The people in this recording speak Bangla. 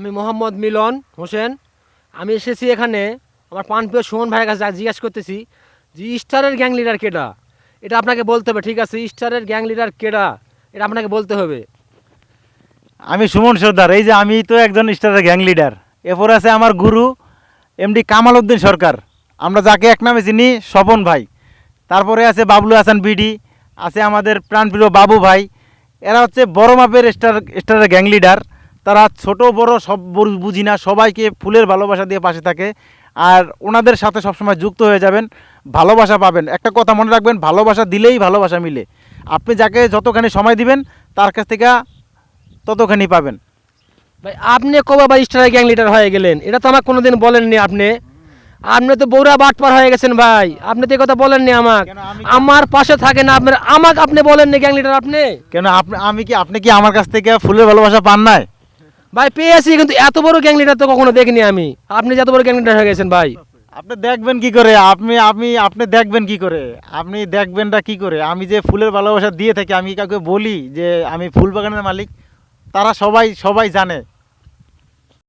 আমি মোহাম্মদ মিলন হোসেন। আমি এসেছি এখানে আমার পানপ্রিয় সুমন ভাইয়ের কাছে জিজ্ঞেস করতেছি যে স্টারের গ্যাং লিডার কেডা? এটা আপনাকে বলতে হবে, ঠিক আছে? স্টারের গ্যাং লিডার কেডা? এটা আপনাকে বলতে হবে। আমি সুমন সর্দার, এই যে আমি তো একজন স্টারের গ্যাং লিডার। এরপর আছে আমার গুরু, এমডি কামাল উদ্দিন সরকার। আমরা যাকে এক নামে চিনি, স্বপন ভাই। তারপরে আছে বাবলু হাসান বিডি, আছে আমাদের প্রাণপ্রিয় বাবু ভাই। এরা হচ্ছে বড় মাপের স্টার, স্টারের গ্যাং লিডার। তারা ছোট বড় সব বুঝি না সবাইকে ফুলের ভালোবাসা দিয়ে পাশে থাকে। আর ওনাদের সাথে সবসময় যুক্ত হয়ে যাবেন ভালোবাসা পাবেন। একটা কথা মনে রাখবেন ভালোবাসা দিলেই ভালোবাসা মিলে। আপনি যাকে যতখানি সময় দিবেন তার কাছ থেকে ততখানি পাবেন। ভাই আপনি কবে বা স্টার গ্যাং লিডার হয়ে গেলেন? এটা তো আমাকে কোনোদিন বলেননি আপনি। আপনি তো বৌরা বাটপার হয়ে গেছেন ভাই। আপনি তো এই কথা বলেননি আমাকে। আমার পাশে থাকেন আপনার আমাকে আপনি বলেননি গ্যাং লিডার আপনি? কেন আপনি আমি কি আপনি কি আমার কাছ থেকে ফুলের ভালোবাসা পান নাই? ভাই, পেয়েছি, কিন্তু এত বড় গ্যাং লিডার তো কখনো দেখিনি আমি। আপনি যত বড় গ্যাং লিডার হয়ে গেছেন ভাই। আপনি দেখবেন কি করে? আপনি আপনি আপনি দেখবেন কি করে? আপনি দেখবেনটা কি করে? আমি যে ফুলের ভালোবাসা দিয়ে থাকি, আমি কাউকে বলি যে আমি ফুল বাগানের মালিক, তারা সবাই সবাই জানে।